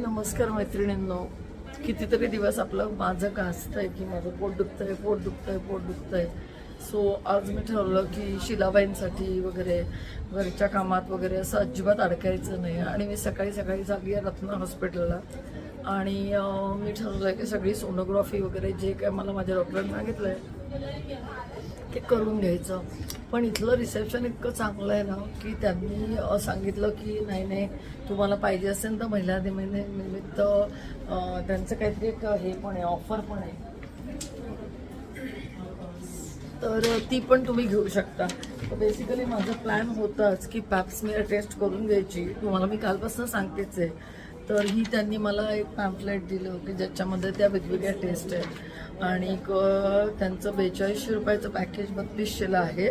नमस्कार मैत्रिणींनो. कितीतरी दिवस आपलं माझं गाजतंय की माझं पोट दुखतंय पोट दुखतंय पोट दुखतंय. सो आज मी ठरवलं की शिलाबाईंसाठी वगैरे घरच्या कामात वगैरे असं अजिबात अडकायचं नाही. आणि मी सकाळी सकाळी जागी आहे रत्ना हॉस्पिटलला. आणि मी ठरवलं की सगळी सोनोग्राफी वगैरे जे काय मला माझ्या डॉक्टरांनी सांगितलं आहे ते करून घ्यायचं. पण इथलं रिसेप्शन इतकं चांगलं आहे ना की त्यांनी सांगितलं की नाही नाही तुम्हाला पाहिजे असेल तर महिला दिनी निमित्त त्यांचं काहीतरी एक हे पण आहे ऑफर पण आहे. तर ती पण तुम्ही घेऊ शकता. बेसिकली माझा प्लॅन होताच की पॅप्समियर टेस्ट करून घ्यायची. तुम्हाला मी कालपासून सांगतेच आहे. तर ही त्यांनी मला एक पॅम्पलेट दिलं की ज्याच्यामध्ये त्या वेगवेगळ्या टेस्ट आहेत. आणि त्यांचं बेचाळीसशे रुपयाचं पॅकेज बत्तीसशेला आहे.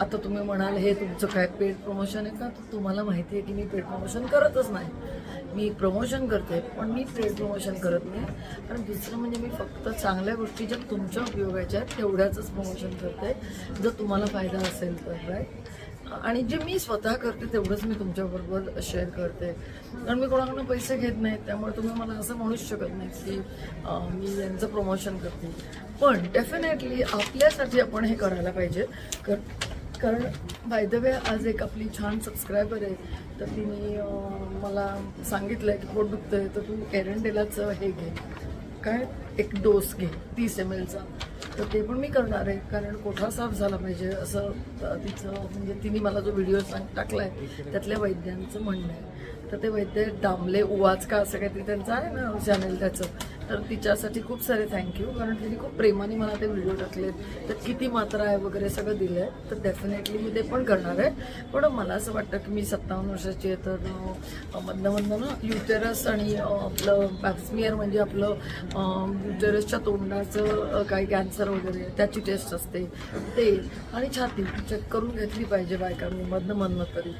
आता तुम्ही म्हणाल हे तुमचं काय पेड प्रमोशन आहे का? तर तुम्हाला माहिती आहे की मी पेड प्रमोशन करतच नाही. मी प्रमोशन करते पण मी पेड प्रमोशन करत नाही. कारण दुसरं म्हणजे मी फक्त चांगल्या गोष्टी ज्या तुमच्या उपयोगाच्या आहेत तेवढ्याचंच प्रमोशन करते. जर तुम्हाला फायदा असेल तर राईट आणि जे मी स्वतः करते तेवढंच मी तुमच्याबरोबर शेअर करते. कारण मी कोणाकडून पैसे घेत नाही त्यामुळे तुम्ही मला असं म्हणूच शकत नाही की मी यांचं प्रमोशन करते. पण डेफिनेटली आपल्यासाठी आपण हे करायला पाहिजे. कर कारण बाय द वे आज एक आपली छान सबस्क्रायबर आहे. तर तिने मला सांगितलं आहे की पोट दुखतं आहे तर तू एरंडेलाचं हे घे. काय? एक डोस घे तीस एम एलचा तर ते पण मी करणार आहे. कारण कोठा साफ झाला पाहिजे असं तिचं म्हणजे तिने मला जो व्हिडिओ सांग टाकला आहे त्यातल्या वैद्यांचं म्हणणं आहे. तर ते वैद्य दामले उवाच का असं काहीतरी त्यांचं आहे ना चॅनल त्याचं. तर तिच्यासाठी खूप सारे थँक्यू कारण तिने खूप प्रेमाने मला ते व्हिडिओ टाकलेत. तर किती मात्रा आहे वगैरे सगळं दिलं आहे तर डेफिनेटली मी ते पण करणार आहे. पण मला असं वाटतं की मी सत्तावन्न वर्षाची आहे तर मधनं मधनं ना युटेरस आणि आपलं बॅक्समिअर म्हणजे आपलं युटेरसच्या तोंडाचं काही कॅन्सर वगैरे त्याची टेस्ट असते. ते. आणि छाती चेक करून घेतली पाहिजे बायकांनी मधनं मधनं तरी.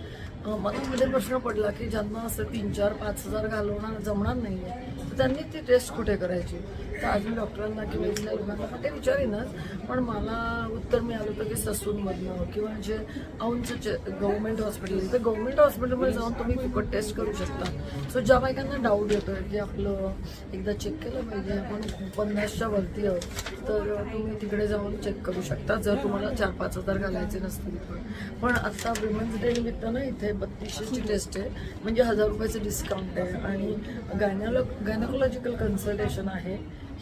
मला मध्ये प्रश्न पडला की ज्यांना असं तीन चार पाच हजार घालवणार जमणार नाही आहे तर त्यांनी ती टेस्ट कुठे करायची? तर आज मी डॉक्टरांना किंवा इथल्या ते विचारीनच. पण मला उत्तर मिळालं होतं की ससूनमधनं किंवा जे औंधचं गव्हर्मेंट हॉस्पिटल तर गव्हर्मेंट हॉस्पिटलमध्ये जाऊन तुम्ही फुकट टेस्ट करू शकता. सो ज्या बायकांना डाऊट येतो की आपलं एकदा चेक केलं पाहिजे आपण पन्नासच्या वरती आहोत तर तुम्ही तिकडे जाऊन चेक करू शकता. जर तुम्हाला चार पाच हजार घालायचे नसतील पण पण आता विमेन्स डे निमित्तानं इथे बत्तीसशेची टेस्ट आहे. म्हणजे हजार रुपयाचं डिस्काउंट आहे. आणि गायनॉलो गायनॉलॉजिकल कन्सल्टेशन आहे.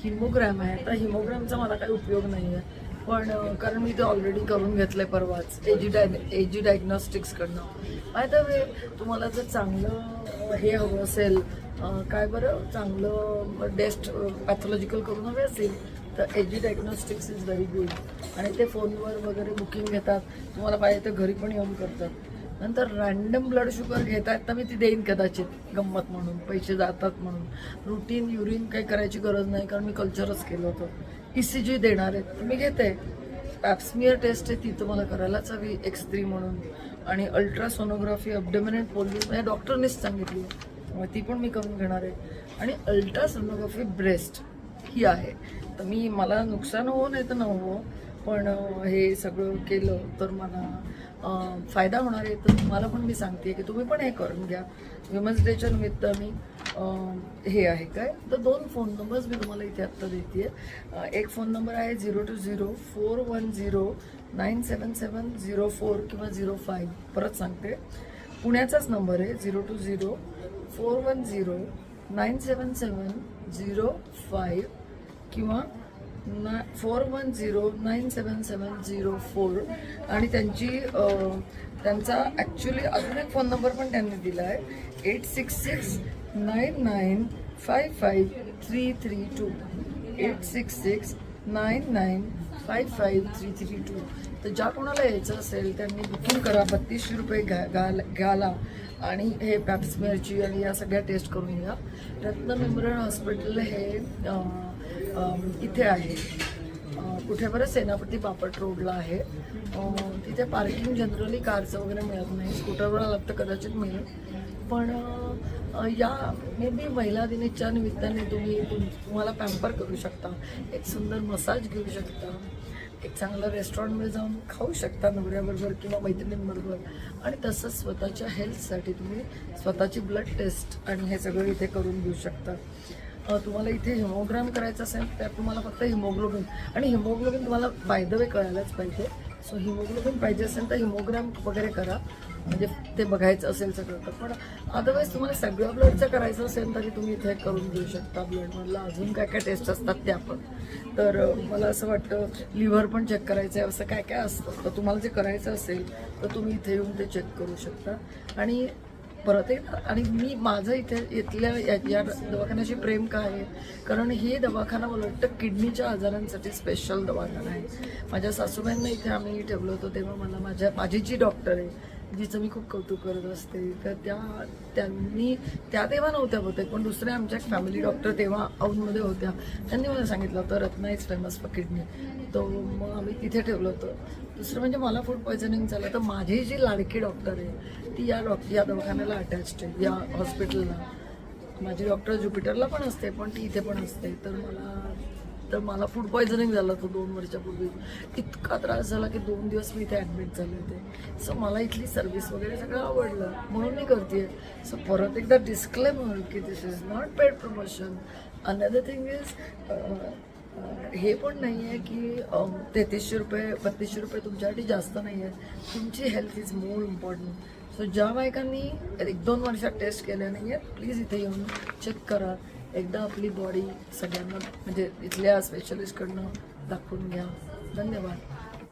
हिमोग्रॅम आहे. तर हिमोग्रॅमचा मला काही उपयोग नाही आहे पण कारण मी ते ऑलरेडी करून घेतलं आहे परवाच एजी डाय एजी डायग्नॉस्टिक्सकडनं बाय द वे तुम्हाला जर चांगलं हे हवं असेल काय बरं चांगलं डेस्ट पॅथॉलॉजिकल करून हवे असेल तर AG diagnostics is very good आणि ते फोनवर वगैरे बुकिंग घेतात. तुम्हाला पाहिजे तर घरी पण येऊन करतात. नंतर रँडम ब्लड शुगर घेत आहेत तर मी ती देईन कदाचित गंमत म्हणून पैसे जातात म्हणून. रुटीन युरिन काही करायची गरज नाही कारण मी कल्चरच केलं होतं. ई सी जी देणार आहेत. तर मी घेते. पॅप्समियर टेस्ट आहे ती तुम्हाला करायलाच हवी एक्स थ्री म्हणून. आणि अल्ट्रासोनोग्राफी अब्डोमिनेंट पोलीस म्हणजे डॉक्टरनेच सांगितली. मग ती पण मी करून घेणार आहे. आणि अल्ट्रासोनोग्राफी ब्रेस्ट ही आहे. तर मी मला नुकसान होऊ नाही तर न पण हे सगळं केलं तर मला फायदा होणार आहे तर तुम्हाला पण मी सांगते की तुम्ही पण हे करून घ्या. विमन्स डेच्या निमित्त मी हे आहे काय? तर दोन फोन नंबर्स मी तुम्हाला इथे आत्ता देते एक फोन नंबर आहे zero two zero four one zero nine seven seven zero four किंवा झिरो फाईव्ह परत सांगते. पुण्याचाच नंबर आहे zero two zero four one zero nine seven seven zero five किंवा ना four one zero nine seven seven zero four आणि त्यांची त्यांचा ॲक्च्युली अजून एक फोन नंबर पण त्यांनी दिला आहे. Eight six six nine nine five five three three two. Eight six six nine nine five five three three two. तर ज्या कोणाला यायचं असेल त्यांनी बुकिंग करा. बत्तीसशे रुपये घ्या घाल घ्याला. आणि हे पॅप्समेअरची आणि या सगळ्या टेस्ट करून घ्या. रत्नमेंब्रन हॉस्पिटल हे इथे आहे. कुठे बरं सेनापती बापट रोडला आहे. तिथे पार्किंग जनरली कारचं वगैरे मिळत नाही. स्कूटरवर आलात तर कदाचित मिळेल. पण या मे बी महिला दिनेच्या निमित्ताने तुम्ही तुम- तुम्हाला पॅम्पर करू शकता. एक सुंदर मसाज घेऊ शकता. एक चांगलं रेस्टॉरंटमध्ये जाऊन खाऊ शकता नवऱ्याबरोबर किंवा मैत्रिणींबरोबर. आणि तसंच स्वतःच्या हेल्थसाठी तुम्ही स्वतःची ब्लड टेस्ट आणि हे सगळं इथे करून घेऊ शकता. तुम्हाला इथे हिमोग्राम करायचं असेल तर तुम्हाला फक्त हिमोग्लोबिन. आणि हिमोग्लोबिन तुम्हाला फायदा वे कळायलाच पाहिजे. सो हिमोग्लोबिन पाहिजे असेल तर हिमोग्राम वगैरे करा. म्हणजे ते बघायचं असेल सगळं तर. पण अदरवाईज तुम्हाला सगळं ब्लडचं करायचं असेल तरी तुम्ही इथे करून घेऊ शकता ब्लडमधला अजून काय काय टेस्ट असतात त्या पण. तर मला असं वाटतं लिव्हर पण चेक करायचं आहे असं काय काय असतं. तर तुम्हाला जे करायचं असेल तर तुम्ही इथे येऊन ते चेक करू शकता. आणि परत एकदा आणि मी माझं इथे इथल्या या या दवाखान्याशी प्रेम का आहे? कारण हे दवाखाना मला वाटतं किडनीच्या आजारांसाठी स्पेशल दवाखाना आहे. माझ्या सासूबाईंना इथे आम्ही ठेवलं होतं तेव्हा मला माझ्या माझी जी डॉक्टर आहे जिचं मी खूप कौतुक करत असते तर त्या त्यांनी त्या तेव्हा नव्हत्या होत्या पण दुसऱ्या आमच्या फॅमिली डॉक्टर तेव्हा औंधमध्ये होत्या. त्यांनी मला सांगितलं होतं Ratna is famous for kidney तो मग आम्ही तिथे ठेवलं होतं. दुसरं म्हणजे मला फूड पॉयझनिंग झालं तर माझी जी लाडकी डॉक्टर आहे ती या डॉक्टर या दवाखान्याला अटॅच्ड आहे या हॉस्पिटलला माझी डॉक्टर ज्युपिटरला पण असते पण ती इथे पण असते. तर मला तर मला फूड पॉयझनिंग झालं होतं दोन वर्षापूर्वी. इतका त्रास झाला की दोन दिवस मी इथे ॲडमिट झाले होते. सो मला इथली सर्व्हिस वगैरे सगळं आवडलं. म्हणून मी करते सो परत एकदा डिस्क्लेमर की this is not paid promotion another thing is हे पण नाही आहे की तेहतीसशे रुपये बत्तीसशे रुपये तुमच्यासाठी जास्त नाही आहे तुमची health is more important so ज्या बायकांनी एक दोन वर्षात टेस्ट केल्या नाही आहेत प्लीज इथे येऊन चेक करा. एकदा आपली बॉडी सगळ्यांना म्हणजे इथल्या स्पेशलिस्टकडनं दाखवून घ्या. धन्यवाद.